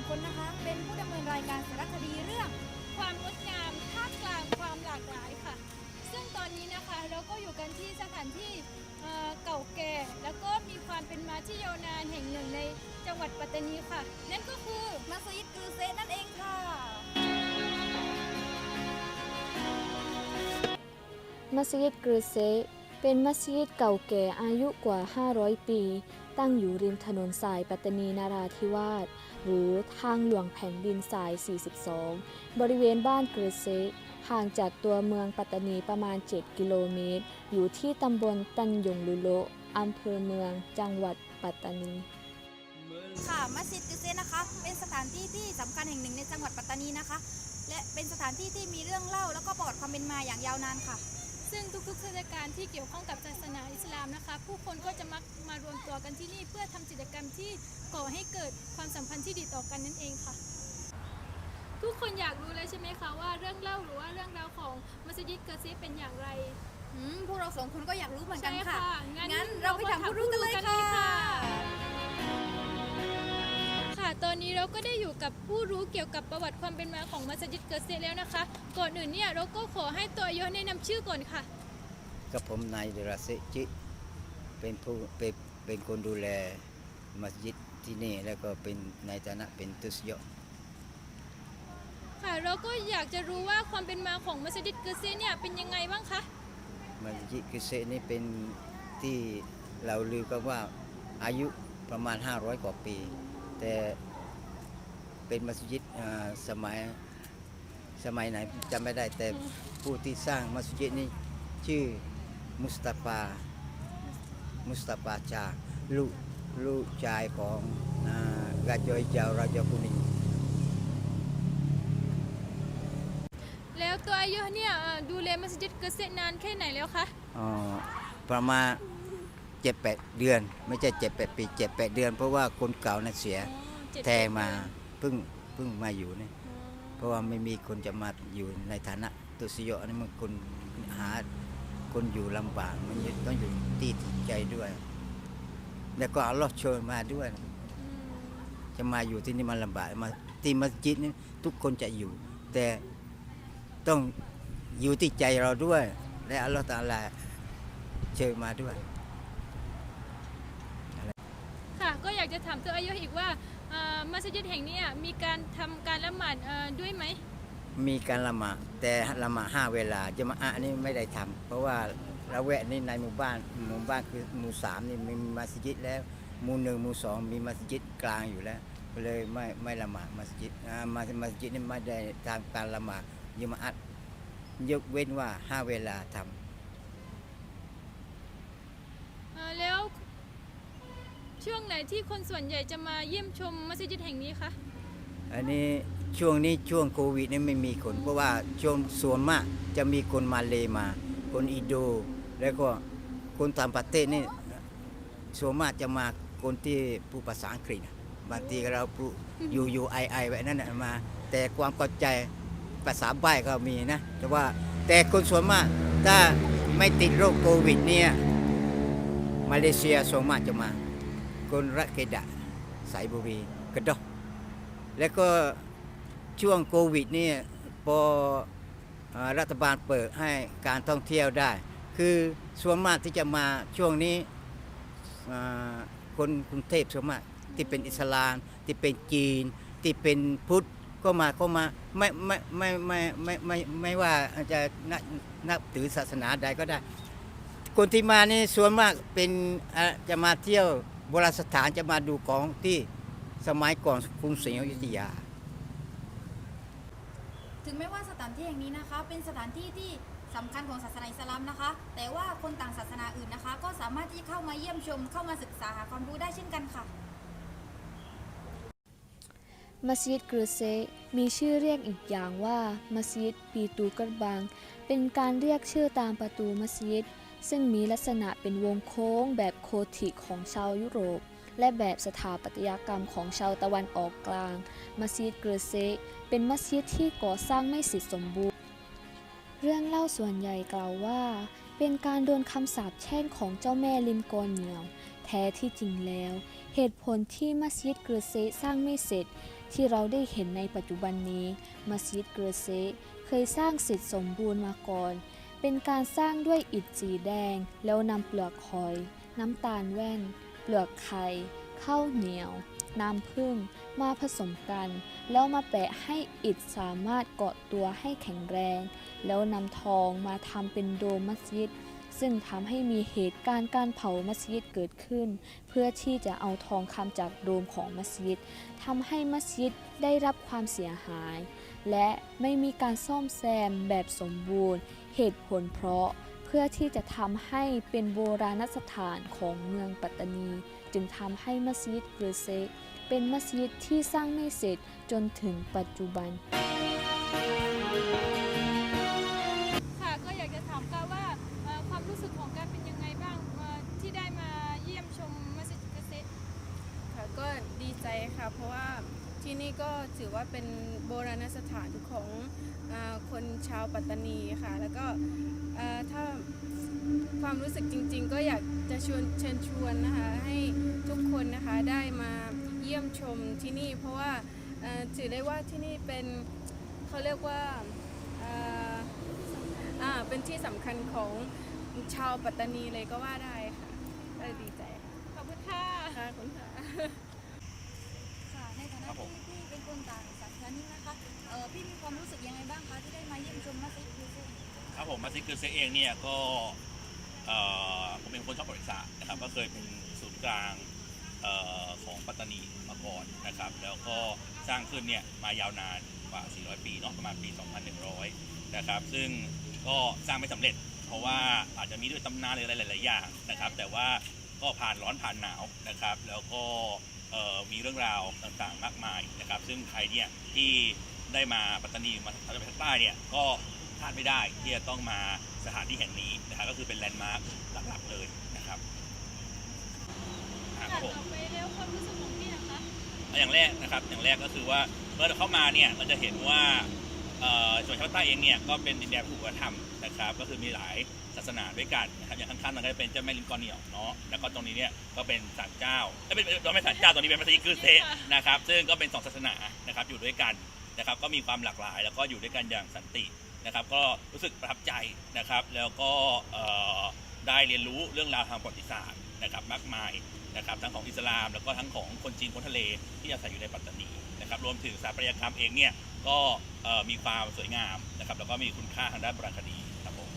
องคนนะคะ เป็นผู้ดำเนินรายการสารคดีเรื่อง ความงดงามท่ามกลางความหลากหลายค่ะ ซึ่งตอนนี้นะคะเราก็อยู่กันที่สถานที่เเก่าแก่ แล้วก็มีความเป็นมาที่ยาวนานแห่งหนึ่งในจังหวัดปัตตานีค่ะ นั่นก็คือมัสยิดกรูเซนั่นเองค่ะ มัสยิดกรูเซ เป็นมัสยิดเก่าแก่อายุกว่า 500 ปี ตั้งอยู่ริมถนนสายปัตตานีนาราธิวาส หรือทางหลวงแผ่นดินสาย 42 บริเวณบ้านกรเซห่างจากตัวเมืองปัตตานีประมาณ 7 กิโลเมตร อยู่ที่ตำบลตันยงลุโลอำเภอเมืองจังหวัดปัตตานี ค่ะมัสยิดกรูเซนะคะ เป็นสถานที่ที่สำคัญแห่งหนึ่งในจังหวัดปัตตานีนะคะ และเป็นสถานที่ที่มีเรื่องเล่าแล้วก็ประวัติความเป็นมาอย่างยาวนานค่ะ ซึ่งทุกๆเทศกาลที่เกี่ยวข้องกับศาสนาอิสลามนะคะ ผู้คนก็จะมักมารวมตัวกันที่นี่เพื่อทำกิจกรรมที่ก่อให้เกิดความสัมพันธ์ที่ดีต่อกันนั่นเองค่ะ ทุกคนอยากรู้เลยใช่ไหมคะว่าเรื่องเล่าหรือว่าเรื่องราวของมัสยิดเกอร์ซีเป็นอย่างไรอืมพวกเราสองคนก็อยากรู้เหมือนกันใช่ค่ะงั้นงั้นเราไปถามผู้รู้กันเลยค่ะค่ะตอ นนี้เราก็ได้อยู่กับผู้รู้เกี่ยวกับประวัติความเป็นมาของมัสยิดเกอร์ซีแล้วนะคะ ก่อนอื่นเนี่ยเราก็ขอให้ตัวอายุแนะนำชื่อก่อนค่ะ กับผมนายเดราเซจิเป็นผู้เป็นเป็นคนดูแลมัสยิดที่นี่แล้วก็เป็นในฐานะเป็นตุสยะค่ะเราก็อยากจะรู้ว่าความเป็นมาของมัสยิดเกอร์ซีเนี่ยเป็นยังไงบ้างคะมัสยิดกิเซนี่เป็นที่เราลือกันว่าอายุประมาณ 500 กว่าปี แต่ เป็นมัสยิดอ่าสมัยสมัยไหนจำไม่ได้แต่ผู้ที่สร้างมัสยิดนี้ชื่อมุสตาฟามุสตาฟาชาลูกลูกชายของอ่ากาจอยเจ้าราชกุนิงแล้วตัวอายุเนี่ยเอ่อดูแลมัสยิดเกอร์ซีนานแค่ไหนแล้วคะอ๋อประมาณเจ็ดแปดเดือน ไม่ใช่เจ็ดแปดปีเจ็ดแปดเดือน เพราะว่าคนเก่านั้นเสียอ๋อเจ็ดแทงมาแปด เดือนเพิ่งเพิ่งมาอยู่นี่อ๋อเพราะว่าไม่มีคนจะมาอยู่ในฐานะตุสยะนี่มันคนหาคนอยู่ลำบากมันต้องอยู่ที่จิตใจด้วย แล้วก็อัลลอฮ์เชิญมาด้วยอืมจะมาอยู่ที่นี่มันลำบากมาที่มัสยิดนี่ทุกคนจะอยู่ แต่ต้องอยู่ที่ใจเราด้วย และอัลลอฮ์ตะอาลาเชิญมาด้วย ค่ะ ก็อยากจะถามตัวอายุอีกว่าเอ่อ มัสยิดแห่งนี้มีการทำการละหมาดด้วยไหม มีการละหมาดแต่ละหมาดห้าเวลาจะมาอะนี่ไม่ได้ทำเพราะว่าละแวกนี่ในหมู่บ้านหมู่บ้านคือหมู่สามนี่มีมัสยิดแล้วหมู่หนึ่งหมู่สองมีมัสยิดกลางอยู่แล้วก็เลยไม่ไม่ละหมาดมัสยิดมามัสยิดนี่ไม่ได้ทำการละหมาดยมาอัดยกเว้นว่าห้าเวลาทำ เอ่อแล้ว ช่วงไหนที่คนส่วนใหญ่จะมาเยี่ยมชมมัสยิดแห่งนี้คะอันนี้ช่วงนี้ช่วงโควิดนี่ไม่มีคนเพราะว่าช่วงส่วนมากจะมีคนมาเลมา คนอินโด แล้วก็คนต่างประเทศนี่ส่วนมากจะมาคนที่ผู้ภาษาอังกฤษน่ะบางทีเราผู้อยู่อยู่ไอไอแบบนั้นน่ะมา แต่ความเข้าใจภาษาใบ้ก็มีนะ แต่ว่าแต่คนส่วนมากถ้าไม่ติดโรคโควิดเนี่ยมาเลเซียส่วนมากจะมา คนรักเกดะสายบุรีกระดกแล้วก็ช่วงโควิดนี่พอรัฐบาลเปิดให้การท่องเที่ยวได้ คือส่วนมากที่จะมาช่วงนี้คนกรุงเทพส่วนมากที่เป็นอิสลาม ที่เป็นจีน ที่เป็นพุทธก็มาก็มาไม่ไม่ไม่ไม่ไม่ไม่ไม่ว่าจะนับนับถือศาสนาใดก็ได้ คนที่มานี่ส่วนมากเป็นจะมาเที่ยว โบราณสถานจะมาดูของที่สมัยก่อนกรุงศรีอยุธยา ถึงแม้ว่าสถานที่แห่งนี้นะคะ เป็นสถานที่ที่สำคัญของศาสนาอิสลามนะคะ แต่ว่าคนต่างศาสนาอื่นนะคะ ก็สามารถที่เข้ามาเยี่ยมชม เข้ามาศึกษาหาความรู้ได้เช่นกันค่ะ มัสยิดกรือเซะมีชื่อเรียกอีกอย่างว่า มัสยิดปีตูกระบังเป็นการเรียกชื่อตามประตูมัสยิด ซึ่งมีลักษณะเป็นวงโค้งแบบโคทิกของชาวยุโรป และแบบสถาปัตยกรรมของชาวตะวันออกกลาง มัสยิดเกรเซเป็นมัสยิดที่ก่อสร้างไม่เสร็จสมบูรณ์ เรื่องเล่าส่วนใหญ่กล่าวว่า เป็นการโดนคำสาปแช่งของเจ้าแม่ลิมกอนเหนียวแท้ที่จริงแล้ว เหตุผลที่มัสยิดเกรเซสร้างไม่เสร็จที่เราได้เห็นในปัจจุบันนี้ มัสยิดเกรเซเคยสร้างเสร็จสมบูรณ์มาก่อน เป็นการสร้างด้วยอิฐสีแดง แล้วนำเปลือกหอย น้ำตาลแว่น เปลือกไข่ข้าวเหนียว น้ำผึ้งมาผสมกัน แล้วมาแปะให้อิฐสามารถเกาะตัวให้แข็งแรง แล้วนำทองมาทำเป็นโดมมัสยิดซึ่งทำให้มีเหตุการณ์การเผามัสยิดเกิดขึ้น เพื่อที่จะเอาทองคำจากโดมของมัสยิดทำให้มัสยิดได้รับความเสียหาย และไม่มีการซ่อมแซมแบบสมบูรณ์ เหตุผลเพราะเพื่อที่จะทำให้เป็นโบราณสถานของเมืองปัตตานี จึงทำให้มัสยิดเกรเซกเป็นมัสยิดที่สร้างไม่เสร็จจนถึงปัจจุบัน ถือว่าเป็นโบราณสถานของอาคนชาวปัตตานีค่ะ แล้วก็อ่าถ้าความรู้สึกจริง ๆ ก็อยากจะชวนเชิญชวนนะคะให้ทุกคนนะคะได้มาเยี่ยมชมที่นี่ เพราะว่าอ่าถือได้ว่าที่นี่เป็นเขาเรียกว่าอ่าอ่าเป็นที่สำคัญของชาวปัตตานีเลยก็ว่าได้ค่ะก็ดีใจ ขอบคุณค่ะค่ะขอบคุณค่ะค่ะในฐานะที่ พี่เป็นคนต่างศาสนานีนะคะเออพี่มีความรู้สึกยังไงบ้างคะที่ได้มาเยี่ยมชมมัสยิดดูซิครับผมมัสยิดคือเซเองเนี่ยก็เอ่อผมเป็นคนชอบประวัติศาสตร์นะครับก็เคยเป็นศูนย์กลางเอ่อของปัตตานีมาก่อนนะครับแล้วก็สร้างขึ้นเนี่ยมายาวนานกว่า 400 ปีเนาะประมาณปี 2100 นะครับซึ่งก็สร้างไม่สำเร็จ เพราะว่าอาจจะมีด้วยตำนานหรืออะไรหลาย ๆ อย่างนะครับแต่ว่าก็ผ่านร้อนผ่านหนาวนะครับแล้วก็เอ่อ เรื่องราวต่างๆ มากมายนะครับ ซึ่งใครเนี่ยที่ได้มาปัตตานีมาทางภาคใต้เนี่ยก็พลาดไม่ได้ที่จะต้องมาสถานที่แห่งนี้นะครับก็คือเป็นแลนด์มาร์คหลักๆเลยนะครับอ่าคค่ะรับผมต่อไปแล้วความรู้สึกของพี่นะคะอย่างแรกนะครับอย่างแรกก็คือว่าเมื่อเราเข้ามาเนี่ยเราจะเห็นว่าเอ่อ ส่วนชาวใต้เองเนี่ยก็เป็นดินแดนผูกธรรมนะครับ ก็คือมีหลายศาสนาด้วยกันนะครับอย่างข้างๆนั่นก็จะเป็นเจ้าแม่ลิงกอเหนียวเนาะแล้วก็ตรงนี้เนี่ยก็เป็นศาลเจ้าเอ้ยเป็นเราไม่ศาลเจ้าตรงนี้เป็นมัสยิดคือเซนะครับ ซึ่งก็เป็นสองศาสนานะครับอยู่ด้วยกันนะครับ ก็มีความหลากหลาย แล้วก็อยู่ด้วยกันอย่างสันตินะครับ ก็รู้สึกประทับใจนะครับ แล้วก็ได้เรียนรู้เรื่องราวทางประวัติศาสตร์นะครับมากมาย นะครับทั้งของอิสลาม แล้วก็ทั้งของคนจีนคนทะเลที่อาศัยอยู่ในปัตตานีนะครับรวมถึงสถาปัตยกรรมเองเนี่ยก็เอ่อมีความสวยงามนะครับแล้วก็มีคุณค่าทางด้านโบราณคดีครับผม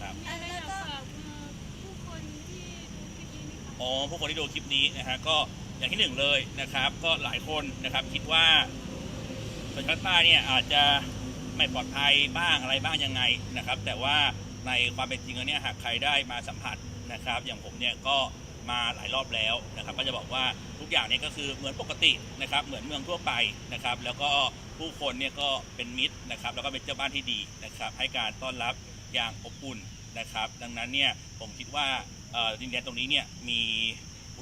ครับมีอะไรอยากฝากเอ่อผู้คนที่ดูคลิปนี้ไหมคะอ๋อผู้คนที่ดูคลิปนี้นะฮะก็อย่างที่หนึ่งเลยนะครับ ก็หลายคนนะครับคิดว่าส่วนภาคใต้เนี่ยอาจจะไม่ปลอดภัยบ้างอะไรบ้างยังไงนะครับ แต่ว่าในความเป็นจริงแล้วเนี่ยหากใครได้มาสัมผัสนะครับ อย่างผมเนี่ยก็ มาหลายรอบแล้วนะครับ ก็จะบอกว่าทุกอย่างเนี่ยก็คือเหมือนปกตินะครับ เหมือนเมืองทั่วไปนะครับ แล้วก็ผู้คนเนี่ยก็เป็นมิตรนะครับ แล้วก็เป็นเจ้าบ้านที่ดีนะครับ ให้การต้อนรับอย่างอบอุ่นนะครับ ดังนั้นเนี่ยผมคิดว่าดินแดนตรงนี้เนี่ยมี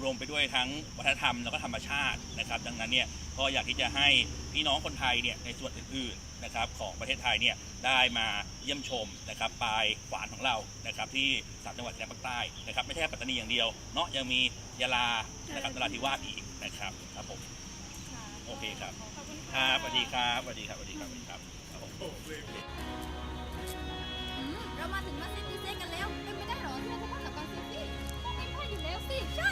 รวมไปด้วยทั้งวัฒนธรรมแล้วก็ธรรมชาตินะครับ ดังนั้นเนี่ยก็อยากที่จะให้พี่น้องคนไทยเนี่ยในส่วนอื่นๆ นะครับของประเทศไทยเนี่ยได้มาเยี่ยมชมนะครับปลายขวานของเรานะครับที่สามจังหวัดชายแดนภาคใต้นะครับไม่ใช่ปัตตานีอย่างเดียวเนาะยังมียาลานะครับนราธิวาสอีกนะครับครับผมโอเคครับครับสวัสดีครับสวัสดีครับสวัสดีครับสวัสดีครับเรามาถึงมาเซนติเซกันแล้วเป็นไปได้หรอที่เราจะมาดกับกันเซนตี้ต้องไม่พลาอยู่แล้วสิใช่